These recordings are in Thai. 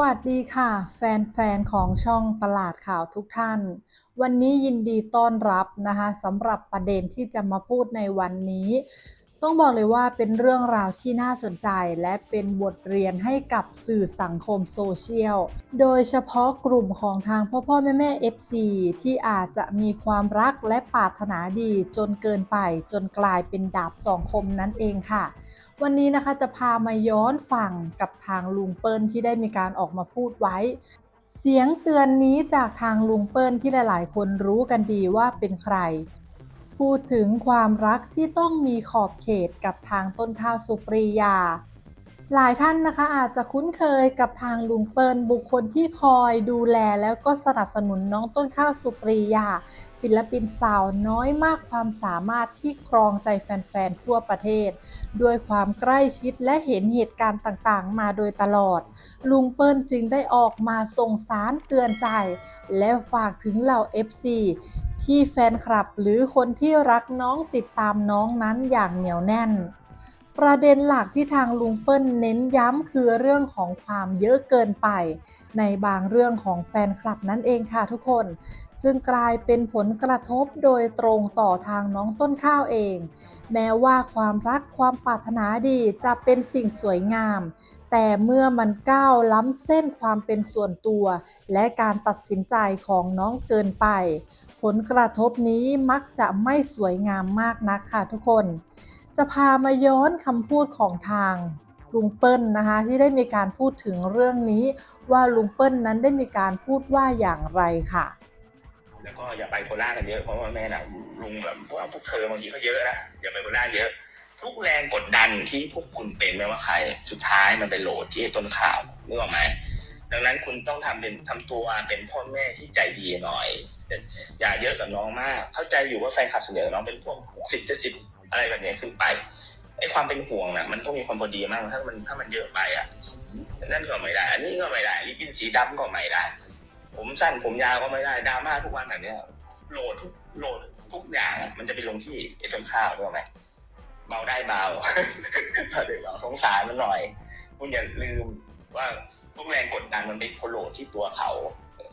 วัสดีค่ะ แฟนๆ ของช่องตลาดข่าวทุกท่าน วันนี้ยินดีต้อนรับนะคะสำหรับประเด็นที่จะมาพูดในวันนี้ ต้องบอกเลยว่าเป็นเรื่องราวที่น่าสนใจและเป็นบทเรียนให้กับสื่อสังคมโซเชียล โดยเฉพาะกลุ่มของทางพ่อพ่อแม่แม่ FC ที่อาจจะมีความรักและปรารถนาดีจนเกินไปจนกลายเป็นดาบสองคมนั่นเองค่ะ วันนี้นะคะจะพามาย้อนฟังกับทางลุงเปิ้ลที่ได้มีการออกมาพูดไว้ เสียงเตือนนี้จากทางลุงเปิ้ลที่หลาย ๆ คนรู้กันดีว่าเป็นใคร พูดถึงความรักที่ต้องมีขอบเขตกับทางต้นข้าวสุปรียา หลายท่านนะคะอาจจะคุ้นเคยกับทางลุงเปิลบุคคลที่คอยดูแลแล้วก็สนับสนุนน้องต้นข้าวสุปรียา ศิลปินสาวน้อยมากความสามารถที่ครองใจแฟนๆทั่วประเทศ ด้วยความใกล้ชิดและเห็นเหตุการณ์ต่างๆ มาโดยตลอด ลุงเปิลจึงได้ออกมาส่งสารเตือนใจและฝากถึงเหล่า FC ที่แฟนคลับหรือคนที่รักน้องติดตามน้องนั้นอย่างเหนียวแน่น ประเด็นหลักที่ทางลุงเปิ้ลเน้นย้ำคือเรื่องของความเยอะเกินไป ในบางเรื่องของแฟนคลับนั่นเองค่ะทุกคน ซึ่งกลายเป็นผลกระทบโดยตรงต่อทางน้องต้นข้าวเอง แม้ว่าความรักความปรารถนาดีจะเป็นสิ่งสวยงามแต่เมื่อมันก้าวล้ำเส้นความเป็นส่วนตัว และการตัดสินใจของน้องเกินไป ลกระทบนี้มักจะไม่สวยงามมากนักค่ะทุกคน จะพามาย้อนคำพูดของทางลุงเปิ้ลนะคะที่ได้มีการพูดถึงเรื่องนี้ว่าลุงเปิ้ลนั้นได้มีการพูดว่าอย่างไรค่ะ แล้วก็อย่าไปโคราชกันเยอะเพราะว่าแม่น่ะลุงแบบพวกพวกเธอบางทีก็เยอะนะอย่าไปโคราชเยอะ ทุกแรงกดดันที่พวกคุณเป็นไม่ว่าใคร สุดท้ายมันไปโหลดที่ต้นข่าวนึกออกไหมดังนั้นคุณต้องทำเป็นทำตัวเป็นพ่อแม่ที่ใจดีหน่อย อย่าเยอะกับน้องมาก เข้าใจอยู่ว่าแฟนคลับเสนอน้องเป็นพวกสิบจะสิบอะไรแบบนี้ขึ้นไปไอ้ความเป็นห่วงน่ะมันต้องมีความพอดีมากถ้ามันถ้ามันเยอะไปอะนั่นก็ไม่ได้ อันนี้ก็ไม่ได้ลิปปิ้นสีดำก็ไม่ได้ ผมสั้นผมยาวก็ไม่ได้ดราม่าทุกวันแบบเนี้ยโหลดทุกโหลดทุกอย่างมันจะไปลงที่ไอ้ต้นข้าวรู้ไหมเบาได้เบาเดี๋ยวเราสงสารมันหน่อย คุณอย่าลืมว่าทุกแรงกดดันมันเป็นโคโลที่ตัวเขา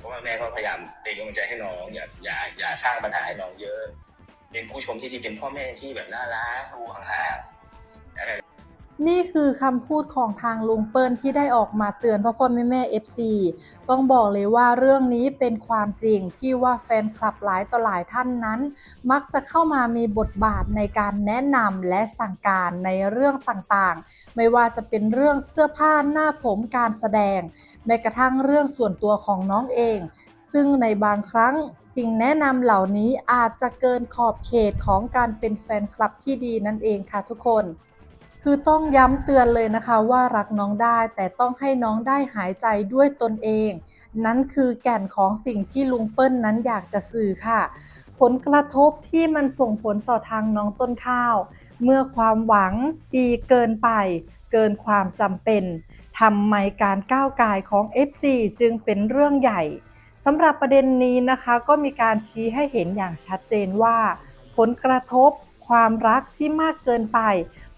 ราะว่าแม่ก็พยายามเป็นกำลังใจให้น้องอย่าอย่าอย่าสร้างปัญหาให้น้องเยอะ เป็นผู้ชมที่ดีเป็นพ่อแม่ที่แบบน่ารักรู้ห่างๆ นี่คือคำพูดของทางลุงเปิ้ลที่ได้ออกมาเตือนพ่อพ่อแม่แม่ FC ต้องบอกเลยว่าเรื่องนี้เป็นความจริงที่ว่าแฟนคลับหลายต่อหลายท่านนั้น มักจะเข้ามามีบทบาทในการแนะนำและสั่งการในเรื่องต่างๆ ไม่ว่าจะเป็นเรื่องเสื้อผ้าหน้าผมการแสดง แม้กระทั่งเรื่องส่วนตัวของน้องเอง ซึ่งในบางครั้งสิ่งแนะนำเหล่านี้อาจจะเกินขอบเขตของการเป็นแฟนคลับที่ดีนั่นเองค่ะทุกคน คือต้องย้ำเตือนเลยนะคะว่ารักน้องได้แต่ต้องให้น้องได้หายใจด้วยตนเอง นั่นคือแก่นของสิ่งที่ลุงเปิ้ลนั้นอยากจะสื่อค่ะ ผลกระทบที่มันส่งผลต่อทางน้องต้นข้าว เมื่อความหวังดีเกินไป เกินความจำเป็นทำไมการก้าวกายของ FC จึงเป็นเรื่องใหญ่สำหรับประเด็นนี้นะคะก็มีการชี้ให้เห็นอย่างชัดเจนว่า ผลกระทบความรักที่มากเกินไป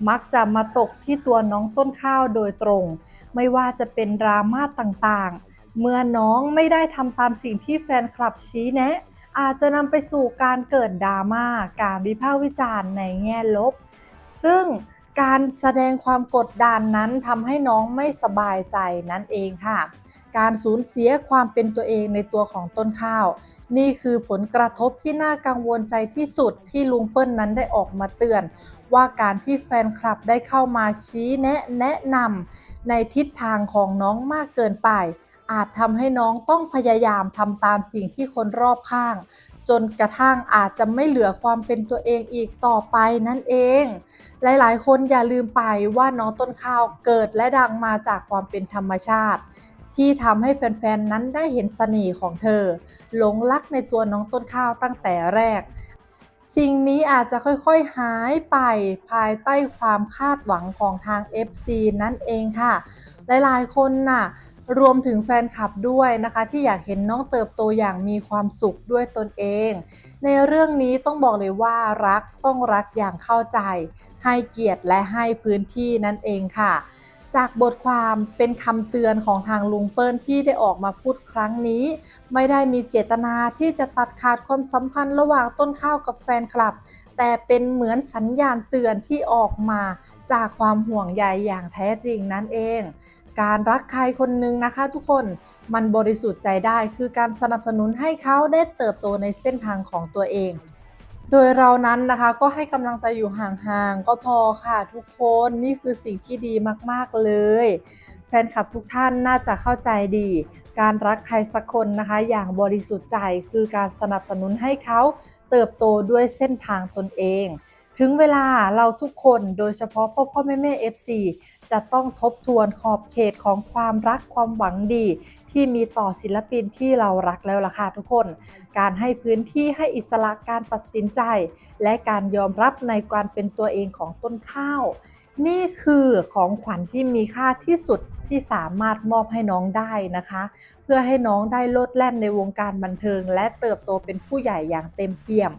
มักจะมาตกที่ตัวน้องต้นข้าวโดยตรง ไม่ว่าจะเป็นดราม่าต่างๆ เมื่อน้องไม่ได้ทำตามสิ่งที่แฟนคลับชี้แนะ อาจจะนำไปสู่การเกิดดราม่าการวิพากษ์วิจารณ์ในแง่ลบ ซึ่งการแสดงความกดดันนั้นทำให้น้องไม่สบายใจนั่นเองค่ะ การสูญเสียความเป็นตัวเองในตัวของต้นข้าว นี่คือผลกระทบที่น่ากังวลใจที่สุดที่ลุงเปิ้ลนั้นได้ออกมาเตือน ว่าการที่แฟนคลับได้เข้ามาชี้แนะแนะนำในทิศทางของน้องมากเกินไป อาจทำให้น้องต้องพยายามทำตามสิ่งที่คนรอบข้าง จนกระทั่งอาจจะไม่เหลือความเป็นตัวเองอีกต่อไปนั่นเอง หลายๆ คนอย่าลืมไปว่าน้องต้นข้าวเกิดและดังมาจากความเป็นธรรมชาติที่ทำให้แฟนๆ นั้นได้เห็นเสน่ห์ของเธอ หลงรักในตัวน้องต้นข้าวตั้งแต่แรก สิ่งนี้อาจจะค่อยๆหายไปภายใต้ความคาดหวังของทาง FC นั่นเองค่ะ หลายๆ คนน่ะรวมถึงแฟนคลับด้วยนะคะ ที่อยากเห็นน้องเติบโตอย่างมีความสุขด้วยตนเอง ในเรื่องนี้ต้องบอกเลยว่ารักต้องรักอย่างเข้าใจ ให้เกียรติและให้พื้นที่นั่นเองค่ะ จากบทความเป็นคำเตือนของทางลุงเปิ้ลที่ได้ออกมาพูดครั้งนี้ ไม่ได้มีเจตนาที่จะตัดขาดความสัมพันธ์ระหว่างต้นข้าวกับแฟนคลับ แต่เป็นเหมือนสัญญาณเตือนที่ออกมาจากความห่วงใยอย่างแท้จริงนั่นเอง การรักใครคนหนึ่งนะคะทุกคนมันบริสุทธิ์ใจได้คือการสนับสนุนให้เขาได้เติบโตในเส้นทางของตัวเอง โดยเรานั้นนะคะก็ให้กำลังใจอยู่ห่างๆก็พอค่ะทุกคนนี่คือสิ่งที่ดีมากๆเลย แฟนคลับทุกท่านน่าจะเข้าใจดี การรักใครสักคนนะคะ อย่างบริสุทธิ์ใจคือการสนับสนุนให้เขาเติบโตด้วยเส้นทางตนเอง ถึงเวลาเราทุกคนโดยเฉพาะพ่อพ่อแม่แม่ FC จะต้องทบทวนขอบเขตของความรักความหวังดี ที่มีต่อศิลปินที่เรารักแล้วล่ะค่ะทุกคน การให้พื้นที่ให้อิสระการตัดสินใจ และการยอมรับในการเป็นตัวเองของต้นข้าว นี่คือของขวัญที่มีค่าที่สุดที่สามารถมอบให้น้องได้นะคะ เพื่อให้น้องได้โลดแล่นในวงการบันเทิง และเติบโตเป็นผู้ใหญ่อย่างเต็มเปี่ยม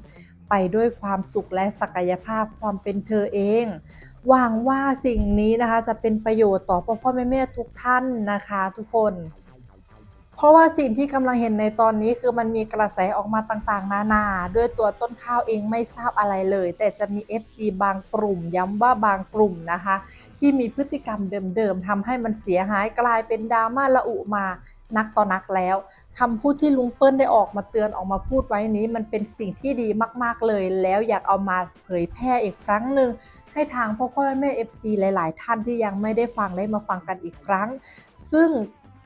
ไปด้วยความสุขและศักยภาพความเป็นเธอเอง หวังว่าสิ่งนี้นะคะจะเป็นประโยชน์ต่อพ่อพ่อแม่แม่ทุกท่านนะคะทุกคน เพราะว่าสิ่งที่กำลังเห็นในตอนนี้คือมันมีกระแสออกมาต่างๆ นานา ด้วยตัวต้นข้าวเองไม่ทราบอะไรเลย แต่จะมี FC บางกลุ่ม ย้ำว่าบางกลุ่มนะคะ ที่มีพฤติกรรมเดิมๆทำให้มันเสียหายกลายเป็นดราม่าละอุมานักต่อนักแล้วคำพูดที่ลุงเปิ้ลได้ออกมาเตือนออกมาพูดไว้นี้ มันเป็นสิ่งที่ดีมากๆเลย แล้วอยากเอามาเผยแพร่อีกครั้งหนึ่ง ให้ทางพ่อพ่อแม่แม่ FC หลาย ๆ ท่านที่ยังไม่ได้ฟังได้มาฟังกันอีกครั้ง ซึ่ง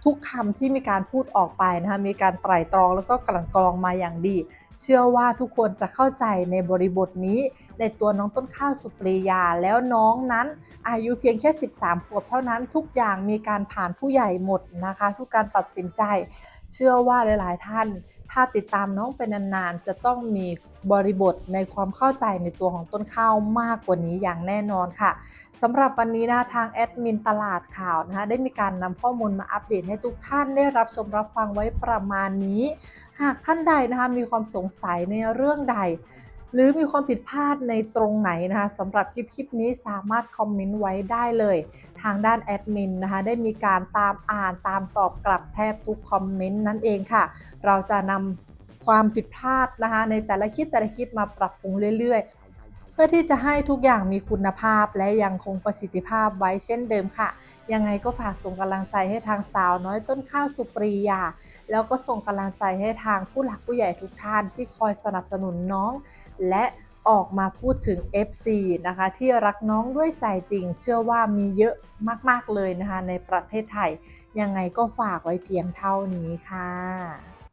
ทุกคำที่มีการพูดออกไปนะคะมีการไตร่ตรองแล้วก็กลั่นกรองมาอย่างดี เชื่อว่าทุกคนจะเข้าใจในบริบทนี้ ในตัวน้องต้นข้าวสุปรียา แล้วน้องนั้น อายุเพียงแค่ 13 ขวบเท่านั้นทุกอย่างมีการผ่านผู้ใหญ่หมดนะคะ ทุกการตัดสินใจ เชื่อว่าหลาย ๆ ท่าน ถ้าติดตามน้องเป็นนานๆ จะต้องมีบริบทในความเข้าใจในตัวของต้นข้าวมากกว่านี้อย่างแน่นอนค่ะสำหรับวันนี้นะทางแอดมินตลาดข่าวนะคะได้มีการนำข้อมูลมาอัปเดตให้ทุกท่านได้รับชมรับฟังไว้ประมาณนี้ หากท่านใดนะคะมีความสงสัยในเรื่องใด หรือมีความผิดพลาดในตรงไหนนะคะสำหรับคลิปคลิปนี้สามารถคอมเมนต์ไว้ได้เลย ทางด้านแอดมินนะคะได้มีการตามอ่านตามตอบกลับแทบทุกคอมเมนต์นั่นเองค่ะ เราจะนำความผิดพลาดนะคะในแต่ละคลิปแต่ละคลิปมาปรับปรุงเรื่อยๆ พื่อที่จะให้ทุกอย่างมีคุณภาพและยังคงประสิทธิภาพไว้เช่นเดิมค่ะ ยังไงก็ฝากส่งกำลังใจให้ทางสาวน้อยต้นข้าวสุปรียา แล้วก็ส่งกำลังใจให้ทางผู้หลักผู้ใหญ่ทุกท่านที่คอยสนับสนุนน้อง และออกมาพูดถึง FC นะคะ ที่รักน้องด้วยใจจริง เชื่อว่ามีเยอะมาก ๆ เลยนะคะ ในประเทศไทย ยังไงก็ฝากไว้เพียงเท่านี้ค่ะ